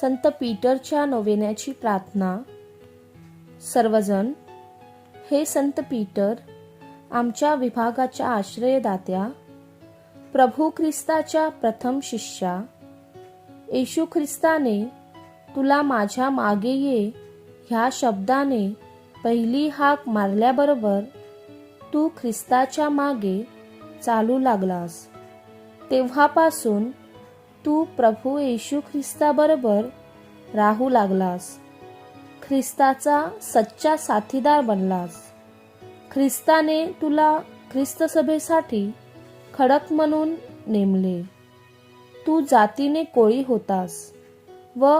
संत पीटरच्या नोवेन्याची प्रार्थना. सर्वजण हे संत पीटर आमच्या विभागाच्या आश्रयदात्या प्रभू ख्रिस्ताच्या प्रथम शिष्या येशू ख्रिस्ताने तुला माझ्या मागे ये ह्या शब्दाने पहिली हाक मारल्याबरोबर तू ख्रिस्ताच्या मागे चालू लागलास. तेव्हापासून तू प्रभू येशू ख्रिस्ताबरोबर राहू लागलास. ख्रिस्ताचा सच्चा साथीदार बनलास. ख्रिस्ताने तुला ख्रिस्त सभेसाठी खडक म्हणून नेमले. तू जातीने कोळी होतास व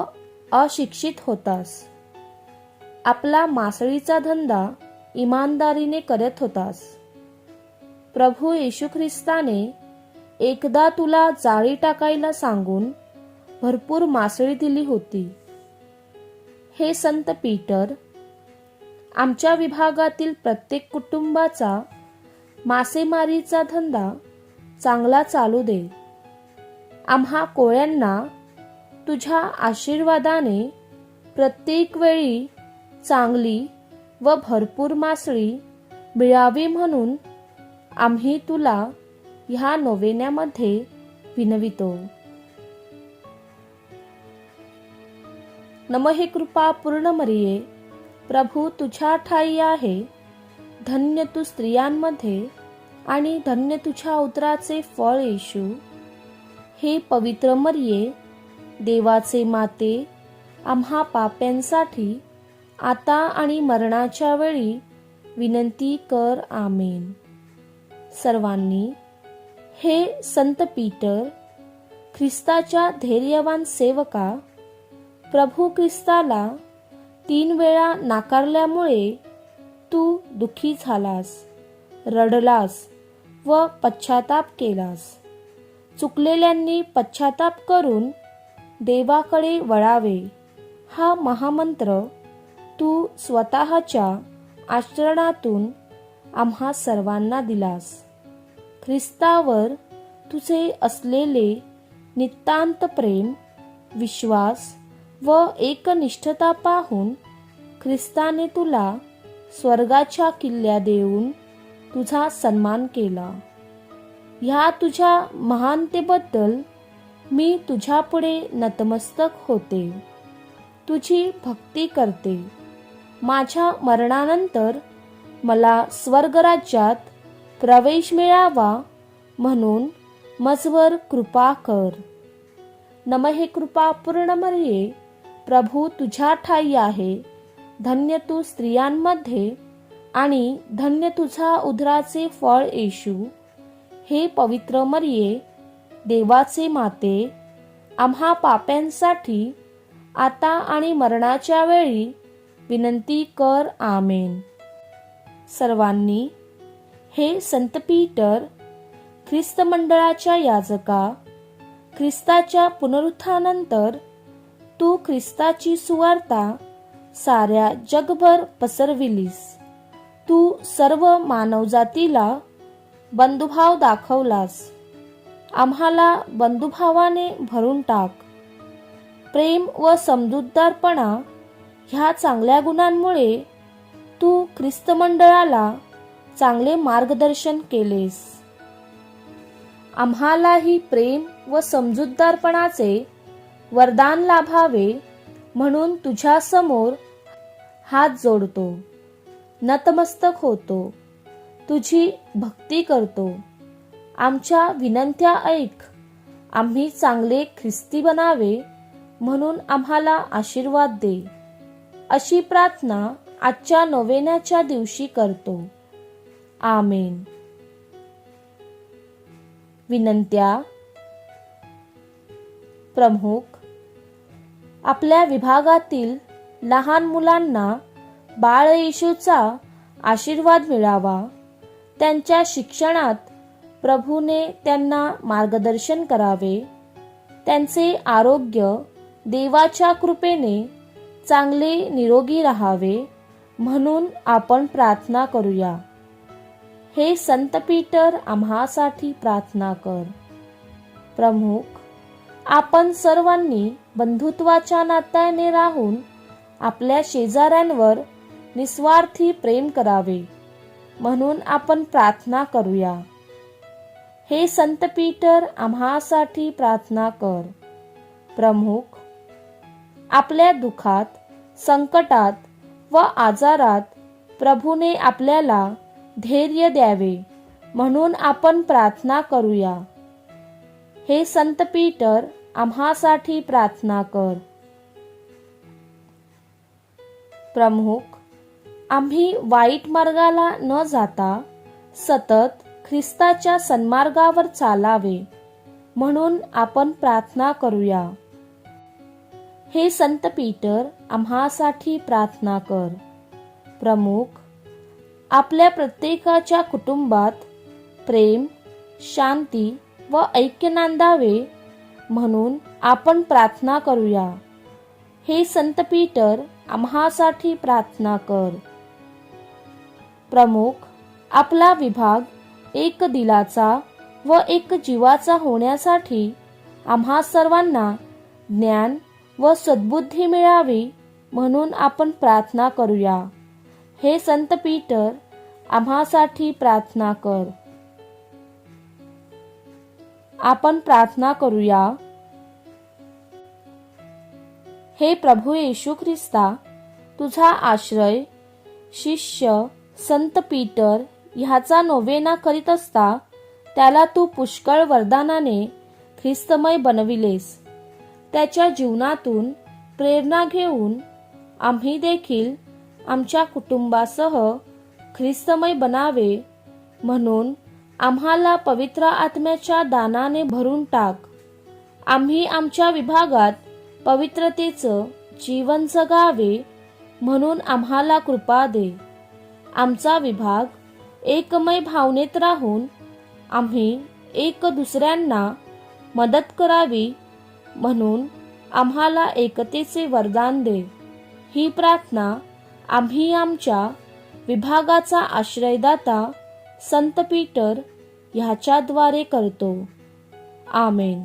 अशिक्षित होतास. आपला मासळीचा धंदा इमानदारीने करत होतास. प्रभू येशू ख्रिस्ताने एकदा तुला जाळी टाकायला सांगून भरपूर मासळी दिली होती. हे संत पीटर आमच्या विभागातील प्रत्येक कुटुंबाचा मासेमारीचा धंदा चांगला चालू दे. आम्हा कोळ्यांना तुझ्या आशीर्वादाने प्रत्येक वेळी चांगली व भरपूर मासळी मिळावी म्हणून आम्ही तुला ह्या नोवेन्यामध्ये विनवितो. नम हे कृपा पूर्ण मरिये. प्रभू तुझ्या ठाई आहे. धन्य तू स्त्रियांमध्ये आणि धन्य तुझ्या उदराचे फळ येशू. हे पवित्र मरिये. देवाचे माते आम्हा पाप्यांसाठी आता आणि मरणाच्या वेळी विनंती कर. आमेन. सर्वांनी हे संत पीटर ख्रिस्ताच्या धैर्यवान सेवका प्रभू ख्रिस्ताला तीन वेळा नाकारल्यामुळे तू दुखी झालास रडलास व पश्चाताप केलास. चुकलेल्यांनी पश्चाताप करून देवाकडे वळावे. हा महामंत्र तू स्वतःच्या आचरणातून आम्हा सर्वांना दिलास. ख्रिस्तावर तुझे असलेले नितांत प्रेम विश्वास व एकनिष्ठता पाहून ख्रिस्ताने तुला स्वर्गाच्या किल्ल्या देऊन तुझा सन्मान केला. ह्या तुझ्या महानतेबद्दल मी तुझ्यापुढे नतमस्तक होते. तुझी भक्ती करते. माझ्या मरणानंतर मला स्वर्गराज्यात प्रवेश मिळावा म्हणून मजवर कृपा कर. नम हे कृपा पूर्ण मरिये. प्रभू तुझ्या ठाई आहे. धन्य तू स्त्रियांमध्ये आणि धन्य तुझा उदराचे फळ येशू. हे पवित्र मरिये देवाचे माते आम्हा पाप्यांसाठी आता आणि मरणाच्या वेळी विनंती कर. आमेन. सर्वांनी हे संत पीटर ख्रिस्त मंडळाच्या याजका ख्रिस्ताच्या पुनरुत्थानंतर तू ख्रिस्ताची सुवार्ता साऱ्या जगभर पसरविलीस. तू सर्व मानवजातीला बंधुभाव दाखवलास. आम्हाला बंधुभावाने भरून टाक. प्रेम व समजूतदारपणा ह्या चांगल्या गुणांमुळे तू ख्रिस्त मंडळाला चांगले मार्गदर्शन केलेस. आम्हालाही प्रेम व समजूतदारपणाचे वरदान लाभावे म्हणून तुझ्या समोर हात जोडतो. नतमस्तक होतो. तुझी भक्ती करतो. आमच्या विनंत्या ऐक. आम्ही चांगले ख्रिस्ती बनावे म्हणून आम्हाला आशीर्वाद दे. अशी प्रार्थना आजच्या नोवेन्याच्या दिवशी करतो. आमेन. विनंत्या. प्रमुख. आपल्या विभागातील लहान मुलांना बाळ येशूचा आशीर्वाद मिळावा. त्यांच्या शिक्षणात प्रभूने त्यांना मार्गदर्शन करावे. त्यांचे आरोग्य देवाच्या कृपेने चांगले निरोगी राहावे म्हणून आपण प्रार्थना करूया. हे संत पीटर आम्हासाठी प्रार्थना कर. प्रमुख आपण सर्वांनी बंधुत्वाच्या नात्याने राहून आपल्या शेजाऱ्यांवर निस्वार्थी प्रेम करावे म्हणून आपण प्रार्थना करूया. हे संत पीटर आम्हासाठी प्रार्थना कर. प्रमुख आपल्या दुखात संकटात व आजारात प्रभूने आपल्याला धैर्य द्यावे म्हणून आपण प्रार्थना करूया. हे संत पीटर आम्हासाठी प्रार्थना कर. प्रमुख आम्ही वाईट मार्गाला न जाता सतत ख्रिस्ताच्या सन्मार्गावर चालावे म्हणून आपण प्रार्थना करूया. हे संत पीटर आम्हासाठी प्रार्थना कर. प्रमुख आपल्या प्रत्येकाच्या कुटुंबात प्रेम शांती व ऐक्य नांदावे म्हणून आपण प्रार्थना करूया. हे संत पीटर आम्हासाठी प्रार्थना कर. प्रमुख आपला विभाग एक दिलाचा व एक जीवाचा होण्यासाठी आम्हा सर्वांना ज्ञान व सद्बुद्धी मिळावी म्हणून आपण प्रार्थना करूया. हे संत पीटर आम्हासाठी प्रार्थना कर. आपण प्रार्थना करूया. हे प्रभू येशू ख्रिस्ता तुझा आश्रय शिष्य संत पीटर ह्याचा नोवेना करीत असता त्याला तू पुष्कळ वरदानाने ख्रिस्तमय बनविलेस. त्याच्या जीवनातून प्रेरणा घेऊन आम्ही देखील आमच्या कुटुंबासह ख्रिस्तमय बनावे म्हणून आम्हाला पवित्र आत्म्याच्या दानाने भरून टाक. आम्ही आमच्या विभागात पवित्रतेचं जीवन जगावे म्हणून आम्हाला कृपा दे. आमचा विभाग एकमय भावनेत राहून आम्ही एक दुसऱ्यांना मदत करावी म्हणून आम्हाला एकतेचे वरदान दे. ही प्रार्थना आम्ही आमच्या विभागाचा आश्रयदाता संत पीटर ह्याच्याद्वारे करतो. आमेन.